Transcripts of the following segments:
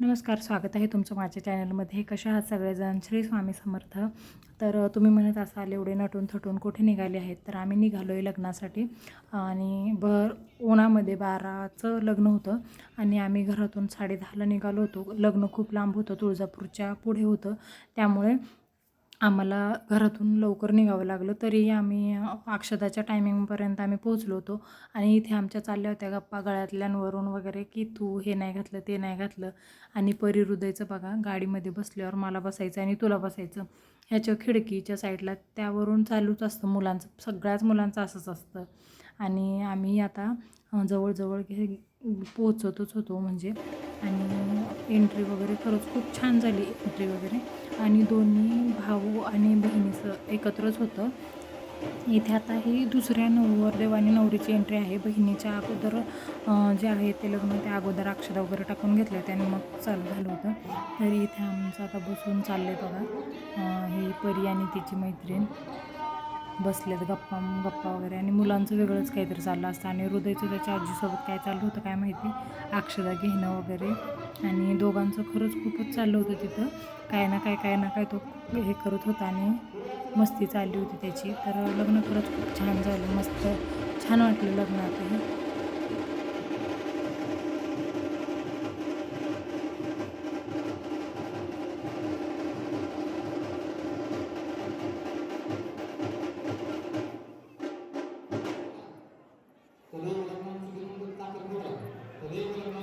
नमस्कार स्वागत आहे तुमचं माझ्या चॅनलमध्ये. कशा आहात सगळेजण? श्री स्वामी समर्थ. तर तुम्ही म्हणत असाल एवढे नटून थटून कुठे निघाले आहेत? तर आम्ही निघालो आहे लग्नासाठी. आणि भर उन्हामध्ये बाराचं लग्न होतं आणि आम्ही घरातून साडे दहाला निघालो होतो. लग्न खूप लांब होतं तुळजापूरच्या पुढे होतं. त्यामुळे आम्हाला घरातून लवकर निघावं लागलं तरीही आम्ही अक्षदाच्या अक्षताच्या टायमिंगपर्यंत आम्ही पोहोचलो होतो. आणि इथे आमच्या चालल्या होत्या गप्पा गळ्यातल्यांवरून वगैरे की तू हे नाही घातलं ते नाही घातलं. आणि परी हृदयचं बघा गाडीमध्ये बसल्यावर मला बसायचं आणि तुला बसायचं. ह्याच्या खिडकीच्या साईडला त्यावरून चालूच असतं मुलांचं सगळ्याच मुलांचं असंच असतं. आणि आम्ही आता जवळजवळ पोहोचतच होतो म्हणजे. आणि एंट्री वगैरे खरंच खूप छान झाली एंट्री वगैरे. आणि दोन्ही भाऊ आणि बहिणीचं एकत्रच होतं. इथे आता ही दुसऱ्या नवरदेव आणि नवरीची एंट्री आहे. बहिणीच्या अगोदर जे आहे ते लग्न त्या अगोदर अक्षदा वगैरे टाकून घेतलं होते आणि मग चालू झालं होतं. तरी इथे आमचं आता बसून चाललं आहे बघा ही परी आणि तिची मैत्रीण. बसलेत गप्पा गप्पा वगैरे. आणि मुलांचं वेगळंच काहीतरी चाललं असतं. आणि हृदयचं त्याच्या आजीसोबत काय चाललं होतं काय माहिती? अक्षदा घेणं वगैरे. आणि दोघांचं खरंच खूपच चाललं होतं तिथं. काय ना काय काय ना काय तो हे करत होता आणि मस्ती चालली होती त्याची. तर लग्न खरंच खूप छान झालं. मस्त छान वाटलं लग्नातही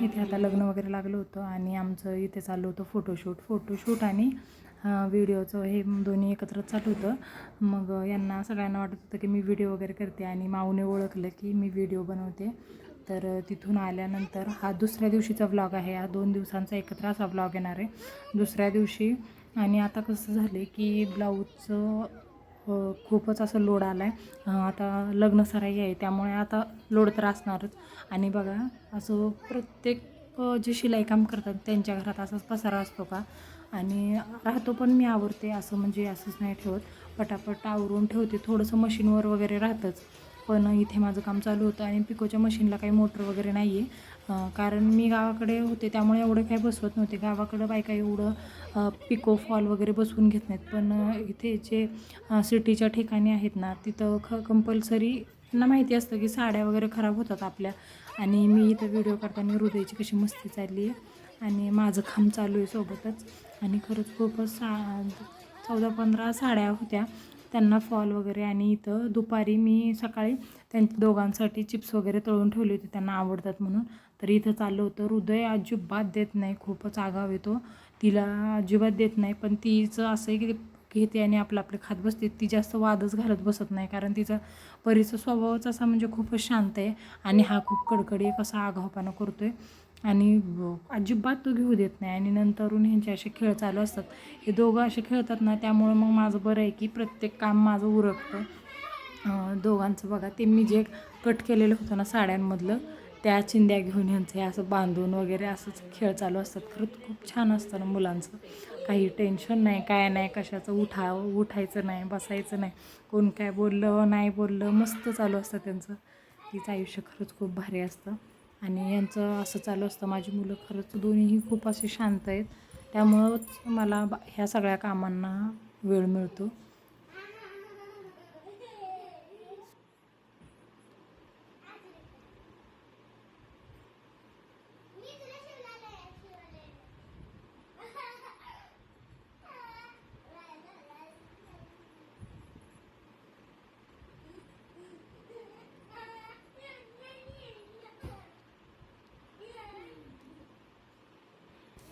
इथे आता लग्न वगैरे लागलं होतं आणि आमचं इथे चाललं होतं फोटोशूट फोटोशूट आणि व्हिडिओचं हे दोन्ही एकत्र चालू होतं. मग यांना सगळ्यांना वाटत होतं की मी व्हिडिओ वगैरे करते आणि माऊने ओळखलं की मी व्हिडिओ बनवते. तर तिथून आल्यानंतर हा दुसऱ्या दिवशीचा व्लॉग आहे. हा दोन दिवसांचा एकत्र असा व्लॉग येणार आहे. दुसऱ्या दिवशी आणि आता कसं झालं की ब्लाऊजचं खूपच असं लोड आला आहे आता लग्न सराई आहे त्यामुळे आता लोड तर असणारच. आणि बघा असं प्रत्येक जे शिलाई काम करतात त्यांच्या घरात असाच पसारा असतो का? आणि राहतो पण मी आवरते असं म्हणजे असंच नाही ठेवत. पटापट आवरून ठेवते थोडंसं मशीनवर वगैरे राहतंच. पण इथे माझं काम चालू होतं आणि पिकोच्या मशीनला काही मोटर वगैरे नाही आहे कारण मी गावाकडे होते त्यामुळे एवढं काही बसवत नव्हते. गावाकडं बायका एवढं पिको फॉल वगैरे बसवून घेत नाहीत. पण इथे जे सिटीच्या ठिकाणी आहेत ना तिथं ख कंपल्सरी त्यांना माहिती असतं की साड्या वगैरे खराब होतात आपल्या. आणि मी इथं व्हिडिओ करताना हृदयाची कशी मस्ती चालली आहे. आणि माझं काम चालू आहे सोबतच. आणि खरंच खूपच सा चौदा पंधरा साड्या होत्या. त्यांना फॉल वगैरे आणि इथं दुपारी मी सकाळी त्यांच्या दोघांसाठी चिप्स वगैरे तळून ठेवले होते. त्यांना आवडतात म्हणून. तर इथं चाललं होतं. हृदय अजिबात देत नाही. खूपच आगाव येतो. तिला अजिबात देत नाही. पण तिचं असं आहे की घेते आणि आपलं आपलं खात बसते. ती जास्त वादच घालत बसत नाही. कारण तिचा परीचा स्वभावच असा म्हणजे खूपच शांत आहे. आणि हा खूप कडकडी कसा आगावपणा करतो आहे आणि अजिबात तो घेऊ देत नाही. आणि नंतरून ह्यांचे असे खेळ चालू असतात. हे दोघं असे खेळतात ना त्यामुळे मग माझं बरं आहे की प्रत्येक काम माझं उरकतं. दोघांचं बघा. ते मी जे कट केलेलं होतं ना साड्यांमधलं त्या चिंध्या घेऊन यांचं हे असं बांधून वगैरे असंच खेळ चालू असतात. खरंच खूप छान असतं ना मुलांचं. काही टेन्शन नाही काय नाही कशाचं उठा उठायचं नाही बसायचं नाही. कोण काय बोललं नाही बोललं मस्त चालू असतं त्यांचं. तिचं आयुष्य खरंच खूप भारी असतं. आणि यांचं असं चालू असतं माझी मुलं खरंच दोन्हीही खूप असे शांत आहेत. त्यामुळंच मला बा- ह्या सगळ्या कामांना वेळ मिळतो.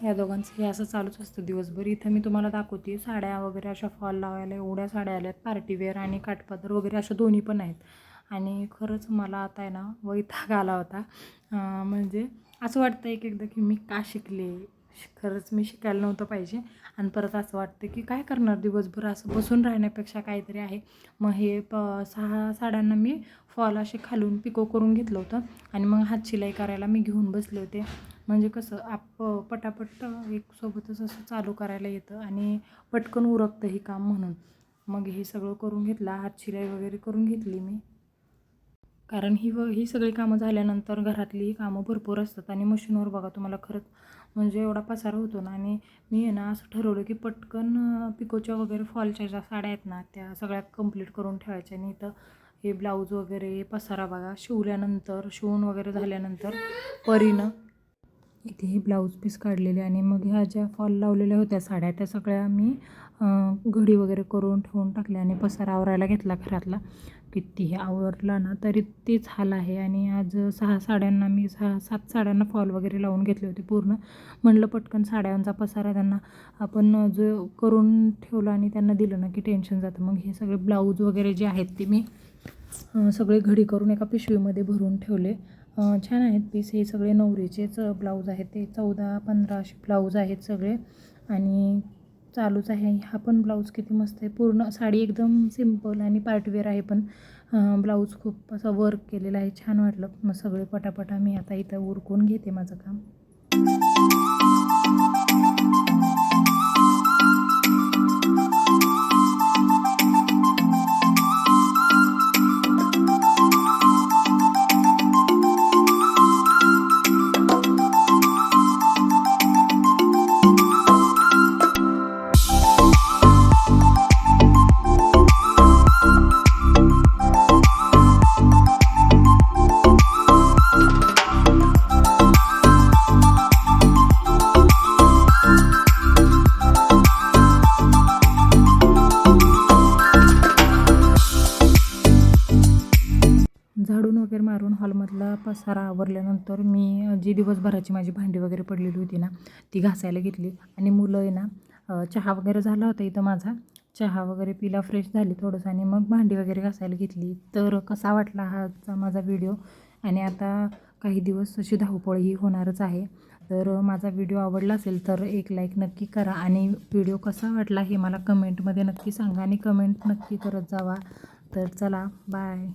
या दोघांचं हे असं चालूच असतं दिवसभर. इथं मी तुम्हाला दाखवते साड्या वगैरे अशा फॉल लावायला एवढ्या साड्या आल्या आहेत पार्टीवेअर आणि काठपदर वगैरे अशा दोन्ही पण आहेत. आणि खरंच मला आता आहे ना वैताग आला होता. म्हणजे असं वाटतं एक एकदा की मी का शिकले? श- खरंच मी शिकायला नव्हतं पाहिजे. आणि परत असं वाटतं की काय करणार दिवसभर? असं बसून राहण्यापेक्षा काहीतरी आहे. मग हे प सहा साड्यांना मी फॉल असे खालून पिको करून घेतलं होतं. आणि मग हात शिलाई करायला मी घेऊन बसले होते. म्हणजे कसं आप पटापट एक सोबतच असं चालू करायला येतं आणि पटकन उरकतं हे काम म्हणून. मग हे सगळं करून घेतलं हात शिलाई वगैरे करून घेतली मी. कारण ही व ही सगळी कामं झाल्यानंतर घरातली कामं भरपूर असतात आणि मशीनवर बघा तुम्हाला खरंच म्हणजे एवढा पसारा होतो ना आणि मी आहे ना असं ठरवलं की पटकन पिकोच्या वगैरे फॉलच्या ज्या साड्या आहेत ना त्या सगळ्या कंप्लीट करून ठेवायच्या आणि इथं हे ब्लाऊज वगैरे पसारा बघा. शिवल्यानंतर शिवून वगैरे झाल्यानंतर परीनं इथे हे ब्लाऊज पीस काढलेले आणि मग ह्या ज्या फॉल लावलेल्या होत्या साड्या त्या सगळ्या मी घडी वगैरे करून ठेवून टाकल्या आणि पसारा आवरायला घेतला घरातला. कितीही आवरला ना तरी तेच हाल आहे आणि आज सहा साड्यांना मी सहा सात साड्यांना फॉल वगैरे लावून घेतले होते पूर्ण. म्हणलं पटकन साड्यांचा पसारा त्यांना आपण जो करून ठेवला आणि त्यांना दिलं ना की टेन्शन जातं. मग हे सगळे ब्लाऊज वगैरे जे आहेत ते मी सगळे घडी करून एका पिशवीमध्ये भरून ठेवले. छान आहेत पीस हे सगळे नवरीचेच ब्लाऊज आहेत. ते चौदा पंधरा असे ब्लाऊज आहेत सगळे. आणि चालूच आहे. हा पण ब्लाऊज किती मस्त आहे. पूर्ण साडी एकदम सिंपल आणि पार्टवेअर आहे पण. ब्लाऊज खूप असं वर्क केलेलं आहे. छान वाटलं. मग सगळे पटापटा मी आता इथं उरकून घेते माझं काम. पसारा आवरल्यानंतर मी जी दिवसभराची माझी भांडी वगैरे पडलेली होती ना ती घासायला घेतली. आणि मुलं आहे ना चहा वगैरे झाला होता इथं माझा. चहा वगैरे पिला फ्रेश झाली थोडंसं आणि मग भांडी वगैरे घासायला घेतली. तर कसा वाटला हाचा माझा व्हिडिओ? आणि आता काही दिवस अशी धावपळ ही होणारच आहे. तर माझा व्हिडिओ आवडला असेल तर एक लाईक नक्की करा आणि व्हिडिओ कसा वाटला हे मला कमेंटमध्ये नक्की सांगा आणि कमेंट नक्की करत जावा. तर चला बाय.